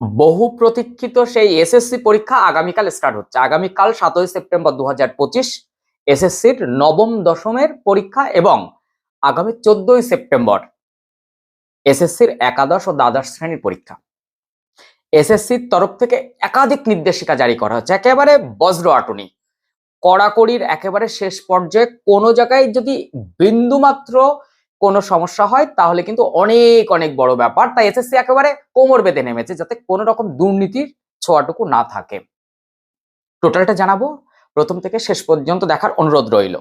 বহু প্রতীক্ষিত সেই এসএসসি পরীক্ষা আগামীকাল স্টার্ট হচ্ছে। আগামীকাল সাতই সেপ্টেম্বর দু হাজার পঁচিশ এসএসসির নবম দশমের পরীক্ষা এবং আগামী চোদ্দই সেপ্টেম্বর এসএসসির একাদশ ও দ্বাদশ শ্রেণির পরীক্ষা। এসএসসির তরফ থেকে একাধিক নির্দেশিকা জারি করা হচ্ছে। একেবারে বজ্র আটনি। কড়াকড়ির একেবারে শেষ পর্যায়ে কোনো জায়গায় যদি বিন্দুমাত্র কোনো সমস্যা হয়, তাহলে কিন্তু অনেক অনেক বড় ব্যাপার। তাই এসএসসি একেবারে কোমর বেঁধে নেমেছে যাতে কোনো রকম দুর্নীতির ছোঁয়াটুকু না থাকে। টোটালটা জানাব। প্রথম থেকে শেষ পর্যন্ত দেখার অনুরোধ রইল।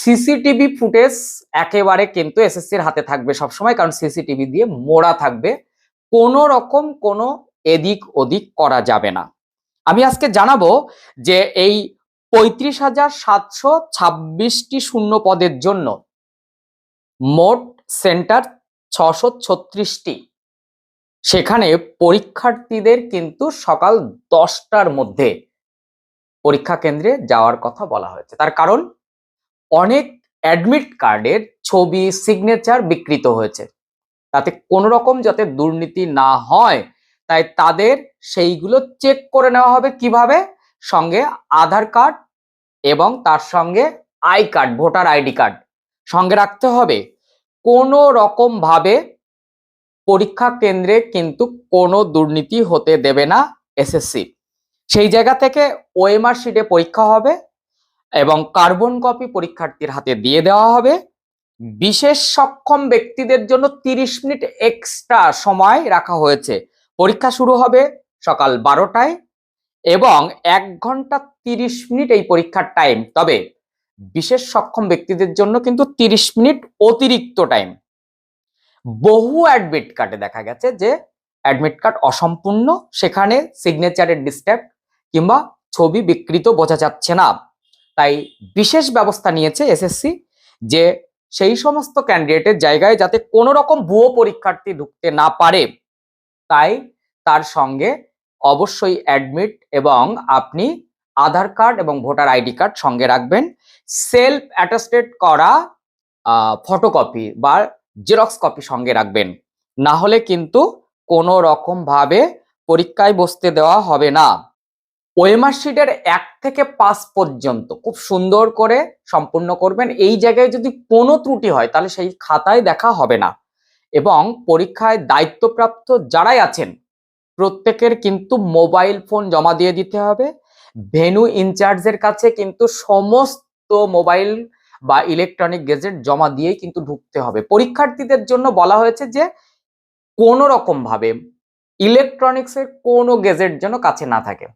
সিসিটিভি ফুটেজ একেবারে কিন্তু এসএসসির হাতে থাকবে সবসময়, কারণ সিসিটিভি দিয়ে মোড়া থাকবে। কোনো রকম কোনো এদিক ওদিক করা যাবে না। আমি আজকে জানাব যে এই পঁয়ত্রিশ হাজার সাতশো ছাব্বিশটি শূন্য পদের জন্য মোট সেন্টার ছশো ছত্রিশটি। সেখানে পরীক্ষার্থীদের কিন্তু সকাল দশটার মধ্যে পরীক্ষা কেন্দ্রে যাওয়ার কথা বলা হয়েছে। তার কারণ, অনেক অ্যাডমিট কার্ডের ছবি সিগনেচার বিকৃত হয়েছে। তাতে কোনো রকম যাতে দুর্নীতি না হয়, তাই তাদের সেইগুলো চেক করে নেওয়া হবে কীভাবে? সঙ্গে আধার কার্ড এবং তার সঙ্গে I card, voter ID card. সঙ্গে রাখতে হবে। কোনো রকম ভাবে পরীক্ষা কেন্দ্রে কিন্তু কোনো দুর্নীতি হতে দেবে না এসএসসি। সেই জায়গা থেকে ওএমআর শিটে পরীক্ষা হবে এবং কার্বন কপি পরীক্ষার্থীর হাতে দিয়ে দেওয়া হবে। বিশেষ সক্ষম ব্যক্তিদের জন্য তিরিশ মিনিট এক্সট্রা সময় রাখা হয়েছে। পরীক্ষা শুরু হবে সকাল বারোটায় এবং এক ঘণ্টা তিরিশ মিনিট এই পরীক্ষার টাইম। তবে বিশেষ সক্ষম ব্যক্তিদের জন্য কিন্তু তিরিশ মিনিট অতিরিক্ত টাইম বহু অ্যাডমিট কার্ডে দেখা গেছে যে অ্যাডমিট কার্ড অসম্পূর্ণ, সেখানে সিগনেচারের ডিস্টার্ব কিংবা ছবি বিকৃত বোঝা যাচ্ছে না। তাই বিশেষ ব্যবস্থা নিয়েছে এসএসসি যে সেই সমস্ত ক্যান্ডিডেটের জায়গায় যাতে কোনো রকম ভুয়ো পরীক্ষার্থী ঢুকতে না পারে। তাই তার সঙ্গে অবশ্যই অ্যাডমিট এবং আপনি আধার কার্ড এবং ভোটার আইডি কার্ড সঙ্গে রাখবেন। সেলফ অ্যাটাস্টেড করা ফটোকপি বা জেরক্স কপি সঙ্গে রাখবেন। না হলে কিন্তু কোনো রকম ভাবে পরীক্ষায় বসতে দেওয়া হবে না। ওয়েমার শিটের এক থেকে পাঁচ পর্যন্ত খুব সুন্দর করে সম্পূর্ণ করবেন। এই জায়গায় যদি কোনো ত্রুটি হয় তাহলে সেই খাতায় দেখা হবে না। এবং পরীক্ষায় দায়িত্বপ্রাপ্ত যারাই আছেন, প্রত্যেকের কিন্তু মোবাইল ফোন জমা দিয়ে দিতে হবে। ভেনু ইনচার্জের কাছে কিন্তু সমস্ত মোবাইল বা ইলেকট্রনিক গেজেট জমা দিয়েই কিন্তু ঢুকতে হবে। পরীক্ষার্থীদের জন্য বলা হয়েছে যে কোনো রকম ভাবে ইলেকট্রনিক্সের কোনো গেজেট যেন কাছে না থাকে।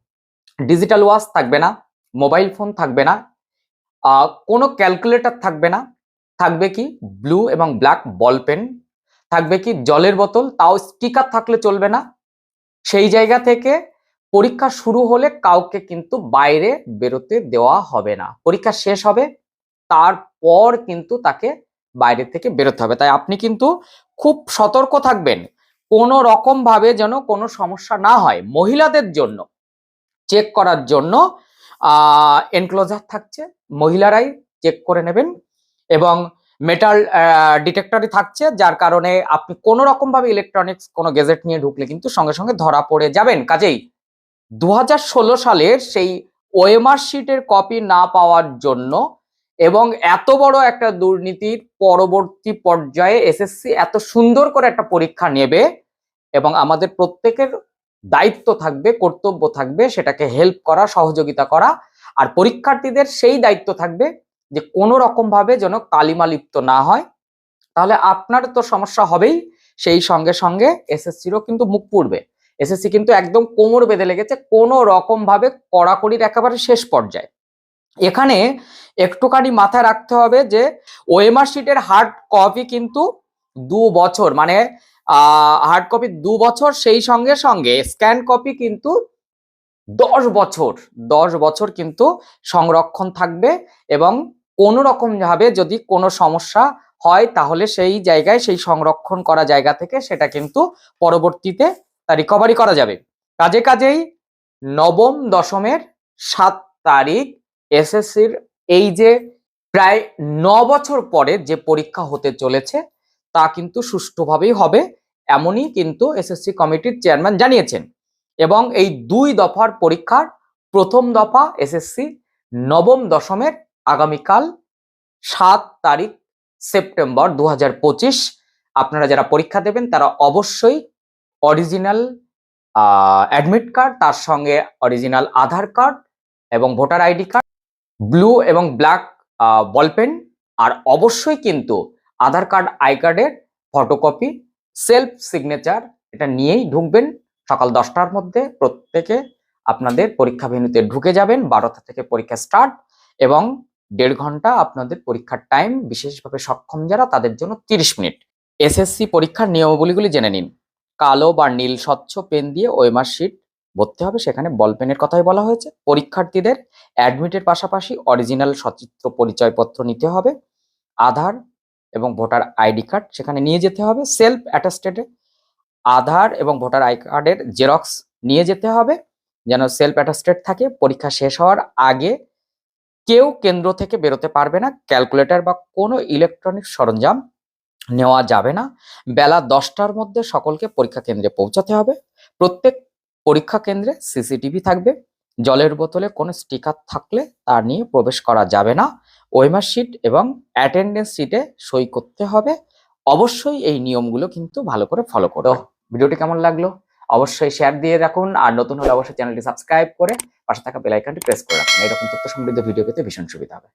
ডিজিটাল ওয়াচ থাকবে না মোবাইল ফোন থাকবে না কোনো ক্যালকুলেটর থাকবে না, থাকবে কি ব্লু এবং ব্ল্যাক বল পেন থাকবে কি জলের বোতল, তাও স্টিকার থাকলে চলবে না। সেই জায়গা থেকে পরীক্ষা শুরু হলে কাউকে কিন্তু বাইরে বেরোতে দেওয়া হবে না। পরীক্ষা শেষ হবে, তারপর কিন্তু তাকে বাইরে থেকে বেরোতে হবে। তাই আপনি কিন্তু খুব সতর্ক থাকবেন। কোনো রকম ভাবে যেন কোনো সমস্যা না হয়। মহিলাদের জন্য চেক করার জন্য এনক্লোজার থাকছে। মহিলারাই চেক করে নেবেন এবং মেটাল ডিটেক্টরই থাকছে। যার কারণে আপনি কোনো রকম ভাবে ইলেকট্রনিক্স কোনো গেজেট নিয়ে ঢুকলে কিন্তু সঙ্গে সঙ্গে ধরা পড়ে যাবেন। কাজেই দু হাজার ষোলো সালের সেই ওএমআর শিটের কপি না পাওয়ার জন্য এবং এত বড় একটা দুর্নীতির পরবর্তী পর্যায়ে এসএসসি এত সুন্দর করে একটা পরীক্ষা নেবে এবং আমাদের প্রত্যেকের দায়িত্ব থাকবে, কর্তব্য থাকবে সেটাকে হেল্প করা, সহযোগিতা করা আর পরীক্ষার্থীদের সেই দায়িত্ব থাকবে যে কোনো রকম ভাবে যেন কালিমা লিপ্ত না হয়। তাহলে আপনার তো সমস্যা হবেই, সেই সঙ্গে সঙ্গে এসএসসিরও কিন্তু মুখ পুড়বে। এসএসসি কিন্তু একদম কোমর বেঁধে লেগেছে, কোনো রকম ভাবে কড়াকড়ির একেবারে শেষ পর্যায়ে। এখানে একটুখানি মাথায় রাখতে হবে যে ওএমআর শিটের হার্ড কপি কিন্তু দু বছর মানে হার্ড কপি দু বছর, সেই সঙ্গে সঙ্গে স্ক্যান কপি কিন্তু দশ বছর দশ বছর কিন্তু সংরক্ষণ থাকবে এবং কোনো রকম ভাবে যদি কোনো সমস্যা হয় তাহলে সেই জায়গায়, সেই সংরক্ষণ করা জায়গা থেকে সেটা কিন্তু পরবর্তীতে রিকভারি করা যাবে। কাজে কাজেই নবম দশমের সাত তারিখ এসএসসির এই যে প্রায় ন বছর পরে যে পরীক্ষা হতে চলেছে, তা কিন্তু সুষ্ঠুভাবেই হবে এমনই কিন্তু এসএসসি কমিটির চেয়ারম্যান জানিয়েছেন। এবং এই দুই দফার পরীক্ষার প্রথম দফা এসএসসি নবম দশমের আগামীকাল সাত তারিখ সেপ্টেম্বর দু হাজার পঁচিশ। আপনারা যারা পরীক্ষা দেবেন, তারা অবশ্যই অরিজিনাল অ্যাডমিট কার্ড তার সঙ্গে অরিজিনাল আধার কার্ড এবং ভোটার আইডি কার্ড ব্লু এবং ব্ল্যাক বলপেন আর অবশ্যই কিন্তু আধার কার্ড আই কার্ডের ফটোকপি সেলফ সিগনেচার এটা নিয়েই ঢুকবেন। সকাল দশটার মধ্যে প্রত্যেকে আপনাদের পরীক্ষা ভেন্যুতে ঢুকে যাবেন, বারোটা থেকে পরীক্ষা স্টার্ট এবং দেড় ঘণ্টা আপনাদের পরীক্ষার টাইম বিশেষভাবে সক্ষম যারা, তাদের জন্য তিরিশ মিনিট। এসএসসি পরীক্ষার নিয়মাবলীগুলি জেনে নিন। কালো বা নীল স্বচ্ছ পেন দিয়ে ওয়েমার শিট ভরতে হবে। সেখানে বল পেনের কথাই বলা হয়েছে। পরীক্ষার্থীদের অ্যাডমিটের পাশাপাশি অরিজিনাল সচিত্র পরিচয়পত্র নিতে হবে। আধার এবং ভোটার আইডি কার্ড সেখানে নিয়ে যেতে হবে। সেলফ অ্যাটাস্টেডে আধার এবং ভোটার আই কার্ডের জেরক্স নিয়ে যেতে হবে। যেন সেলফ অ্যাটাস্টেড থাকে, পরীক্ষা শেষ হওয়ার আগে কেউ কেন্দ্র থেকে বেরোতে পারবে না। ক্যালকুলেটর বা কোনো ইলেকট্রনিক সরঞ্জাম নেওয়া যাবে না। বেলা দশটার মধ্যে সকলকে পরীক্ষা কেন্দ্রে পৌঁছাতে হবে। প্রত্যেক পরীক্ষা কেন্দ্রে সিসিটিভি থাকবে। জলের বোতলে কোনো স্টিকার থাকলে তা নিয়ে প্রবেশ করা যাবে না। ওয়েমার শিট এবং অ্যাটেন্ডেন্স শিটে সই করতে হবে। অবশ্যই এই নিয়মগুলো কিন্তু ভালো করে ফলো করো। ভিডিওটি কেমন লাগল? অবশ্যই শেয়ার দিয়ে রাখুন আর নতুন হলে অবশ্যই চ্যানেলটি সাবস্ক্রাইব করে পাশে থাকা বেল আইকনটি প্রেস করে রাখুন। এরকম তথ্য সমৃদ্ধ ভিডিও পেতে ভীষণ সুবিধা হবে।